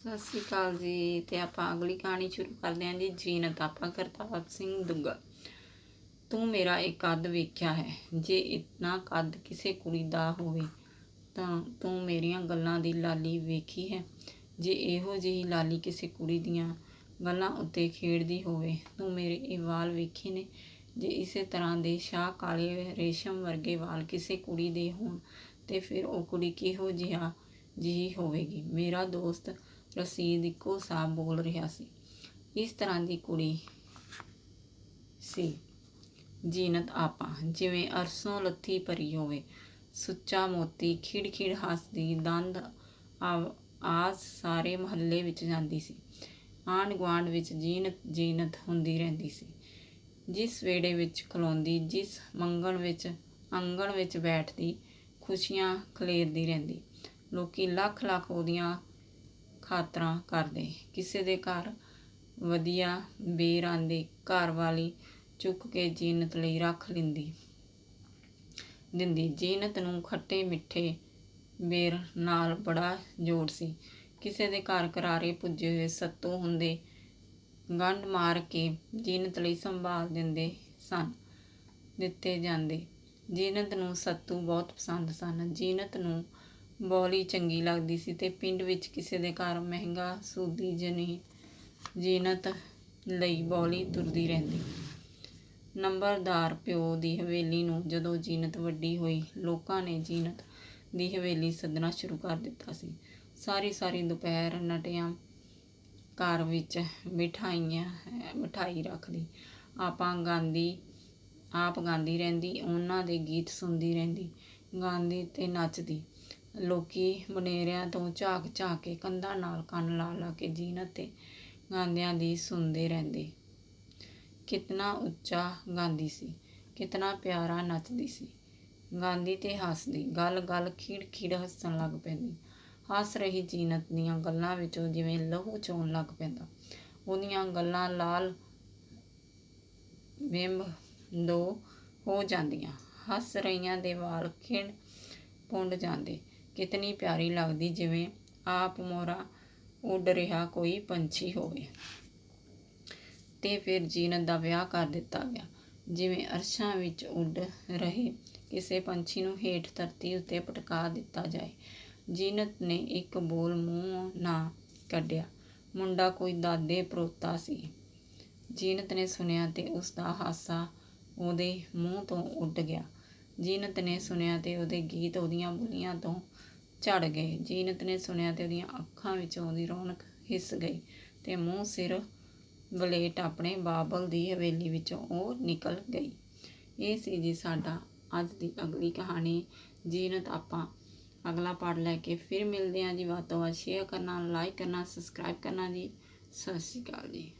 ਸਤਿ ਸ਼੍ਰੀ ਅਕਾਲ ਜੀ ਤੇ ਆਪਾਂ ਅਗਲੀ ਕਹਾਣੀ ਸ਼ੁਰੂ ਕਰਦੇ ਹਾਂ ਜੀ, ਜੀਨਤ ਆਪਾਂ ਕਰਤਾਰ ਸਿੰਘ ਦੁੱਗਾ। ਤੂੰ ਮੇਰਾ ਇੱਕ ਕੱਦ ਵੇਖਿਆ ਹੈ, ਜੇ ਇਤਨਾ ਕੱਦ ਕਿਸੇ ਕੁੜੀ ਦਾ ਹੋਵੇ, ਤਾਂ ਤੂੰ ਮੇਰੀਆਂ ਗੱਲਾਂ ਦੀ ਲਾਲੀ ਵੇਖੀ ਹੈ। ਜੇ ਇਹੋ ਜਿਹੀ ਲਾਲੀ ਕਿਸੇ ਕੁੜੀ ਦੀਆਂ ਗੱਲਾਂ ਉੱਤੇ ਖੇਡਦੀ ਹੋਵੇ, ਤੂੰ ਮੇਰੇ ਇਹ ਵਾਲ ਵੇਖੇ ਨੇ। ਜੇ ਇਸੇ ਤਰ੍ਹਾਂ ਦੇ ਸ਼ਾਹ ਕਾਲੇ ਰੇਸ਼ਮ ਵਰਗੇ ਵਾਲ ਕਿਸੇ ਕੁੜੀ ਦੇ ਹੋਣ, ਤੇ ਫਿਰ ਉਹ ਕੁੜੀ ਕਿਹੋ ਜਿਹਾ ਜਿਹੀ ਹੋਵੇਗੀ? ਮੇਰਾ ਦੋਸਤ ਰਸੀਦ ਇੱਕੋ ਸਾਹ ਬੋਲ ਰਿਹਾ ਸੀ। ਇਸ ਤਰ੍ਹਾਂ ਦੀ ਕੁੜੀ ਸੀ। ਜੀਨਤ ਆਪਾ, ਜਿਵੇਂ ਅਰਸੋਂ ਲੱਥੀ ਭਰੀ ਹੋਵੇ। ਸੁੱਚਾ ਮੋਤੀ ਖਿੜ-ਖਿੜ ਹੱਸਦੀ, ਦੰਦ ਆਵ- ਆਜ਼ ਸਾਰੇ ਮਹੱਲੇ ਵਿੱਚ ਜਾਂਦੀ ਸੀ। ਆਂਢ ਗੁਆਂਢ ਵਿੱਚ ਜੀਨਤ ਜੀਨਤ ਹੁੰਦੀ ਰਹਿੰਦੀ ਸੀ। ਜਿਸ ਵੇੜੇ ਵਿੱਚ ਖਲੋਂਦੀ, ਜਿਸ ਮੰਗਣ ਵਿੱਚ, ਅੰਗਣ ਵਿੱਚ ਬੈਠਦੀ, ਖੁਸ਼ੀਆਂ ਖਲੇਰਦੀ ਰਹਿੰਦੀ। ਲੋਕੀ ਲੱਖ ਲੱਖ ਉਹਦੀਆਂ ਖਾਤਰਾਂ ਕਰਦੇ। ਕਿਸੇ ਦੇ ਘਰ ਵਧੀਆ ਬੇਰ ਆਂਦੇ, ਘਰ ਵਾਲੀ ਚੁੱਕ ਕੇ ਜੀਨਤ ਲਈ ਰੱਖ ਲਿੰਦੀ ਦਿੰਦੀ। ਜੀਨਤ ਨੂੰ ਖੱਟੇ ਮਿੱਠੇ ਬੇਰ ਨਾਲ ਬੜਾ ਜੋੜ ਸੀ। ਕਿਸੇ ਦੇ ਘਰ ਕਰਾਰੇ ਪੁੱਜੇ ਹੋਏ ਸੱਤੂ ਹੁੰਦੇ ਗੰਢ ਮਾਰ ਕੇ ਜੀਨਤ ਲਈ ਸੰਭਾਲ ਦਿੰਦੇ ਸਨ, ਦਿੱਤੇ ਜਾਂਦੇ। ਜੀਨਤ ਨੂੰ ਸੱਤੂ ਬਹੁਤ ਪਸੰਦ ਸਨ। ਜੀਨਤ ਨੂੰ ਬੋਲੀ ਚੰਗੀ ਲੱਗਦੀ ਸੀ ਤੇ ਪਿੰਡ ਵਿੱਚ ਕਿਸੇ ਦੇ ਘਰ ਮਹਿੰਗਾ ਸੂਦੀ ਜਨੀ ਜੀਨਤ ਲਈ ਬੋਲੀ ਤੁਰਦੀ ਰਹਿੰਦੀ। ਨੰਬਰਦਾਰ ਪਿਓ ਦੀ ਹਵੇਲੀ ਨੂੰ ਜਦੋਂ ਜੀਨਤ ਵੱਡੀ ਹੋਈ, ਲੋਕਾਂ ਨੇ ਜੀਨਤ ਦੀ ਹਵੇਲੀ ਸੱਦਣਾ ਸ਼ੁਰੂ ਕਰ ਦਿੱਤਾ ਸੀ। ਸਾਰੀ ਸਾਰੀ ਦੁਪਹਿਰ ਨਟਿਆਂ ਘਰ ਵਿੱਚ ਮਿਠਾਈਆਂ, ਮਿਠਾਈ ਰੱਖਦੀ। ਆਪਾਂ ਗਾਂਦੀ ਆਪ ਗਾਉਂਦੀ ਰਹਿੰਦੀ, ਉਹਨਾਂ ਦੇ ਗੀਤ ਸੁਣਦੀ ਰਹਿੰਦੀ। ਗਾਉਂਦੀ ਤੇ ਨੱਚਦੀ। ਲੋਕੀ ਬਨੇਰਿਆਂ ਤੋਂ ਝਾਕ ਝਾਕ ਕੇ ਕੰਧਾਂ ਨਾਲ ਕੰਨ ਲਾ ਲਾ ਕੇ ਜੀਨਤ ਤੇ ਗਾਂਦਿਆਂ ਦੀ ਸੁਣਦੇ ਰਹਿੰਦੇ। ਕਿਤਨਾ ਉੱਚਾ ਗਾਉਂਦੀ ਸੀ, ਕਿਤਨਾ ਪਿਆਰਾ ਨੱਚਦੀ ਸੀ। ਗਾਉਂਦੀ ਤੇ ਹੱਸਦੀ, ਗੱਲ ਗੱਲ ਖਿੜ ਖਿੜ ਹੱਸਣ ਲੱਗ ਪੈਂਦੀ। ਹੱਸ ਰਹੀ ਜੀਨਤ ਦੀਆਂ ਗੱਲਾਂ ਵਿੱਚੋਂ ਜਿਵੇਂ ਲਹੂ ਚੋਣ ਲੱਗ ਪੈਂਦਾ। ਉਹਦੀਆਂ ਗੱਲਾਂ ਲਾਲ ਵਿੰਬ ਦੋ ਹੋ ਜਾਂਦੀਆਂ। ਹੱਸ ਰਹੀਆਂ ਦੇ ਵਾਲ ਖਿੰਡ ਪੁੰਡ ਜਾਂਦੇ। ਕਿਤਨੀ ਪਿਆਰੀ ਲੱਗਦੀ, ਜਿਵੇਂ ਆਪ ਮੋਰਾ ਉੱਡ ਰਿਹਾ ਕੋਈ ਪੰਛੀ ਹੋਵੇ। ਤੇ ਫਿਰ ਜੀਨਤ ਦਾ ਵਿਆਹ ਕਰ ਦਿੱਤਾ ਗਿਆ। ਜਿਵੇਂ ਅਰਸ਼ਾਂ ਵਿੱਚ ਉੱਡ ਰਹੇ, ਕਿਸੇ ਪੰਛੀ ਨੂੰ ਹੇਠ ਧਰਤੀ ਉੱਤੇ ਪਟਕਾ ਦਿੱਤਾ ਜਾਏ। ਜੀਨਤ ਨੇ ਇੱਕ ਬੋਲ ਮੂੰਹ ਨਾ ਕੱਢਿਆ, ਮੁੰਡਾ ਕੋਈ ਦਾਦੇ ਪਰੋਤਾ ਸੀ। ਜੀਨਤ ਨੇ ਸੁਣਿਆ ਤੇ ਉਸ ਦਾ ਹਾਸਾ ਉਹਦੇ ਮੂੰਹ ਤੋਂ ਉੱਡ ਗਿਆ। ਜੀਨਤ ਨੇ ਸੁਣਿਆ ਤੇ ਉਹਦੇ ਗੀਤ ਉਹਦੀਆਂ ਬੁੱਲੀਆਂ ਤੋਂ ਝੜ ਗਏ। ਜੀਨਤ ਨੇ ਸੁਣਿਆ ਤੇ ਉਹਦੀਆਂ ਅੱਖਾਂ ਵਿੱਚੋਂ ਉਹਦੀ ਰੌਣਕ ਹਿੱਸ ਗਈ ਤੇ ਮੂੰਹ ਸਿਰ ਬਲੇਟ ਆਪਣੇ ਬਾਬਲ ਦੀ ਹਵੇਲੀ ਵਿੱਚੋਂ ਉਹ ਨਿਕਲ ਗਈ। ਇਹ ਸੀ ਜੀ ਸਾਡਾ ਅੱਜ ਦੀ ਅਗਲੀ ਕਹਾਣੀ। ਜੀਨਤ, ਆਪਾਂ ਅਗਲਾ ਪਾਠ ਲੈ ਕੇ ਫਿਰ ਮਿਲਦੇ ਹਾਂ ਜੀ। ਵੱਧ ਤੋਂ ਵੱਧ ਸ਼ੇਅਰ ਕਰਨਾ ਲਾਈਕ ਕਰਨਾ ਸਬਸਕ੍ਰਾਈਬ ਕਰਨਾ ਜੀ। ਸਤਿ ਸ਼੍ਰੀ ਅਕਾਲ ਜੀ।